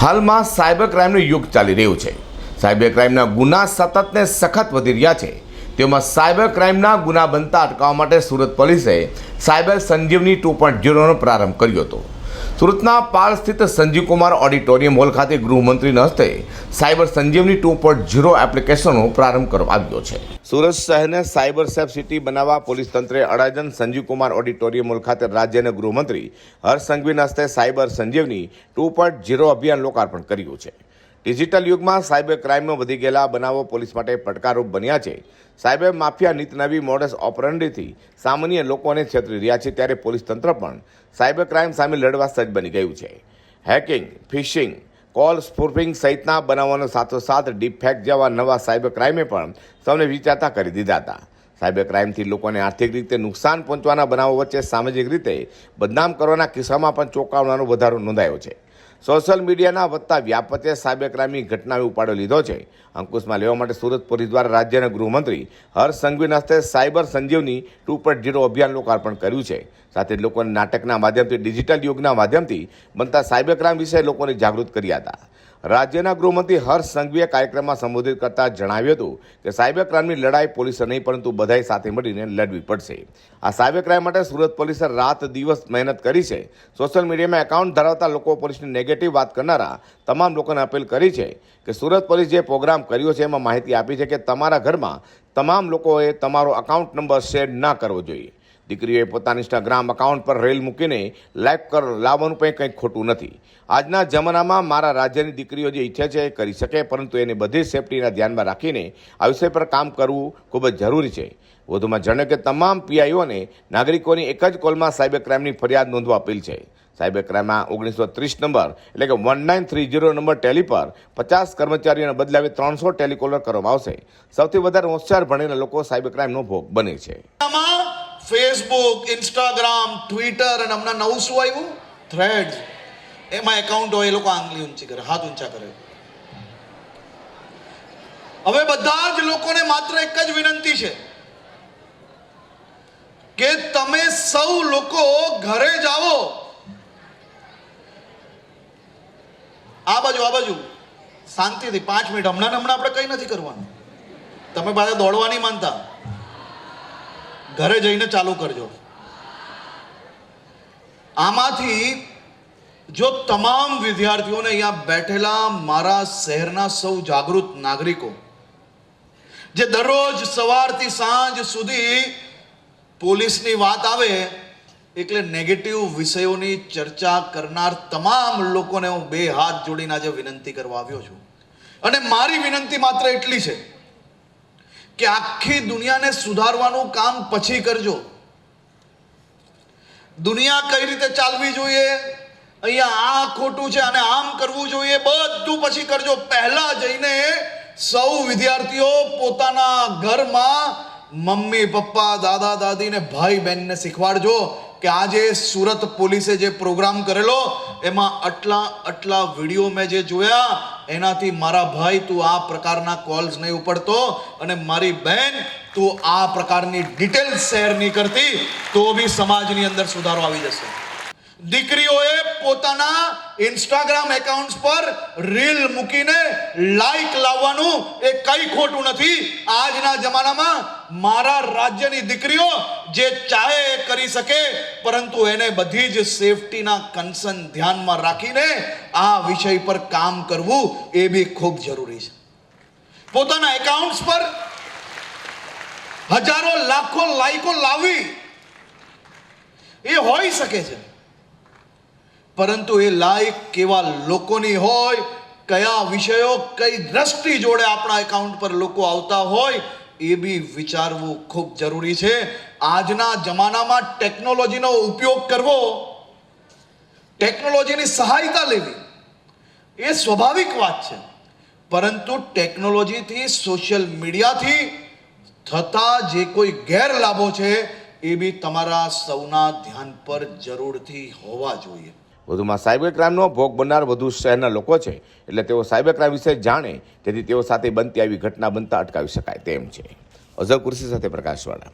હાલમાં સાયબર ક્રાઇમનું યુગ ચાલી રહ્યું છે. સાયબર ક્રાઇમના ગુના સતતને સખત વધી રહ્યા છે. તેમાં સાયબર ક્રાઇમના ગુના બનતા અટકાવવા માટે સુરત પોલીસે સાયબર સંજીવની ટુ પોઈન્ટ ઝીરોનો પ્રારંભ કર્યો હતો. સુરતના પાલ સ્થિત સંજીવકુમાર ઓડિટોરિયમ હોલ ખાતે ગૃહમંત્રીના હસ્તે cyber Sanjivani two point zero એપ્લિકેશનનો પ્રારંભ કરવામાં આવ્યો છે. સુરત શહેરને સાયબર સેફ સિટી બનાવવા પોલીસ તંત્રે અડાજન સંજીવકુમાર ઓડિટોરિયમ હોલ ખાતે રાજ્યના ગૃહમંત્રી હર્ષ સંઘવીના હસ્તે cyber Sanjivani two point zero અભિયાન લોકાર્પણ કર્યું છે. ડિજિટલ યુગમાં સાયબર ક્રાઇમમાં વધી ગયેલા બનાવો પોલીસ માટે પડકારરૂપ બન્યા છે. સાયબર માફિયા નીતનવી મોડસ ઓપરન્ડીથી સામાન્ય લોકોને છેતરી રહ્યા છે ત્યારે પોલીસ તંત્ર પણ સાયબર ક્રાઇમ સામે લડવા સજ્જ બની ગયું છે. હેકિંગ, ફિશિંગ, કોલ સ્પૂર્ફિંગ સહિતના બનાવવાનો સાથોસાથ ડીપફેક જેવા નવા સાયબર ક્રાઇમે પણ સૌને વિચારતા કરી દીધા હતા. સાયબર ક્રાઇમથી લોકોને આર્થિક રીતે નુકસાન પહોંચવાના બનાવો વચ્ચે સામાજિક રીતે બદનામ કરવાના કિસ્સામાં પણ ચોંકાવવાનો વધારો નોંધાયો છે. સોશિયલ મીડિયાના વધતા વ્યાપતે સાયબરક્રાઇમની ઘટનાએ ઉપાડો લીધો છે. અંકુશમાં લેવા માટે સુરત પોલીસ દ્વારા રાજ્યના ગૃહમંત્રી હર્ષ સંઘવીના હસ્તે cyber Sanjivani two point zero અભિયાન લોકાર્પણ કર્યું છે. સાથે લોકોને નાટકના માધ્યમથી, ડિજિટલ યુગના માધ્યમથી બનતા સાયબર વિશે લોકોને જાગૃત કર્યા હતા. રાજ્યના ગૃહમંત્રી હર્ષ સંઘવીએ કાર્યક્રમમાં સંબોધિત કરતા જણાવ્યું હતું કે સાયબર ક્રાઇમની લડાઈ પોલીસે નહીં, પરંતુ બધાએ સાથે મળીને લડવી પડશે. આ સાયબર ક્રાઇમ માટે સુરત પોલીસે રાત દિવસ મહેનત કરી છે. સોશિયલ મીડિયામાં એકાઉન્ટ ધરાવતા લોકો પોલીસની નેગેટિવ વાત કરનારા તમામ લોકોને અપીલ કરી છે કે સુરત પોલીસ જે પ્રોગ્રામ કર્યો છે એમાં માહિતી આપી છે કે તમારા ઘરમાં તમામ લોકોએ તમારો અકાઉન્ટ નંબર શેર ના કરવો જોઈએ. દીકરીઓએ પોતાના ઇન્સ્ટાગ્રામ અકાઉન્ટ પર રેલ મૂકીને લાઈવ કર, લાવવાનું પણ કંઈ ખોટું નથી. આજના જમાનામાં મારા રાજ્યની દીકરીઓ જે ઈચ્છે છે એ કરી શકે, પરંતુ એને બધી સેફટીના ધ્યાનમાં રાખીને આ વિષય પર કામ કરવું ખૂબ જ જરૂરી છે. વધુમાં જણાવ્યું કે તમામ પીઆઈઓને નાગરિકોની એક જ કોલમાં સાયબર ક્રાઇમની ફરિયાદ નોંધવા અપીલ છે. સાયબર ક્રાઇમમાં ઓગણીસો ત્રીસ નંબર એટલે કે one nine three zero number Tally પર પચાસ કર્મચારીઓને બદલાવી ત્રણસો ટેલિકોલર કરવામાં આવશે. સૌથી વધારે હોશિયાર ભણેલા લોકો સાયબર ક્રાઇમનો ભોગ બને છે. ફેસબુક ઇન્સ્ટાગ્રામ ટ્વિટર અને હમણાં નવું શું આવ્યું? થ્રેડ એમાં એકાઉન્ટ હોય એ લોકો આંગળી ઊંચી કરે, હાથ ઊંચા કરે. હવે બધા જ લોકોને માત્ર એક જ વિનંતી છે કે તમે સૌ લોકો ઘરે જાઓ આ બાજુ આ બાજુ. શાંતિથી પાંચ મિનિટ. હમણાં હમણાં આપણે કંઈ નથી કરવાનું. તમે પાછા દોડવા નહીં માનતા ઘરે જઈને ચાલુ કરજો. આમાંથી જો તમામ વિદ્યાર્થીઓને અહીંયા બેઠેલા મારા શહેરના સૌ જાગૃત નાગરિકો, જે દરરોજ સવારથી સાંજ સુધી પોલીસની વાત આવે, એટલે નેગેટિવ વિષયોની ચર્ચા કરનાર તમામ લોકોને હું બે હાથ જોડીને આજે વિનંતી કરવા આવ્યો છું. અને મારી વિનંતી માત્ર એટલી છે કે આખી દુનિયાને સુધારવાનું કામ પછી કરજો. દુનિયા કઈ રીતે ચાલવી જોઈએ? અહીંયા આ ખોટું છે અને આમ કરવું જોઈએ, બધું પછી કરજો. પહેલા જઈને સૌ વિદ્યાર્થીઓ પોતાના ઘરમાં મમ્મી, પપ્પા, દાદા, દાદીને ભાઈ, બહેનને શીખવાડજો. કે આજે સુરત પોલીસે જે પ્રોગ્રામ કરેલો, એમાં આટલા આટલા વીડિયો મેં જે જોયા, એનાથી મારા ભાઈ તું આ પ્રકારના કોલ્સ નહીં ઉપડતો અને મારી બહેન તું આ પ્રકારની ડિટેલ્સ શેર નહીં કરતી, તો બી સમાજની અંદર સુધારો આવી જશે. દીકરીઓએ પોતાના ઇન્સ્ટાગ્રામ એકાઉન્ટ્સ પર રીલ મૂકીને લાઈક લાવવાનું એ કઈ ખોટું નથી. આજના જમાનામાં મારા રાજ્યની દીકરીઓ જે ચાહે એ કરી શકે, પરંતુ એને બધી જ સેફટીના કન્સર્ન ધ્યાનમાં રાખીને આ વિષય પર કામ કરવું એ બી ખૂબ જરૂરી છે. પોતાના એકાઉન્ટ્સ પર હજારો લાખો લાઈકો લાવવી એ હોઈ શકે છે. પરંતુ એ લાયક કેવા લોકોની હોય, કયા વિષયો, કઈ દ્રષ્ટિ જોડે આપણા એકાઉન્ટ પર લોકો આવતા હોય, એ બી વિચારવું ખૂબ જરૂરી છે. આજના જમાનામાં ટેકનોલોજીનો ઉપયોગ કરવો ટેકનોલોજીની સહાયતા લેવી, એ સ્વાભાવિક વાત છે. પરંતુ ટેકનોલોજીથી સોશિયલ મીડિયાથી થતા જે કોઈ ગેરલાભો છે, એ બી તમારા સૌના ધ્યાન પર જરૂરથી હોવા જોઈએ. વધુમાં સાયબર ક્રાઇમનો ભોગ બનનાર વધુ શહેરના લોકો છે. એટલે તેઓ સાયબર ક્રાઇમ વિશે જાણે, તેથી તેઓ સાથે બનતી આવી ઘટના બનતા અટકાવી શકાય તેમ છે. અઝર કુર્સી સાથે પ્રકાશવાળા.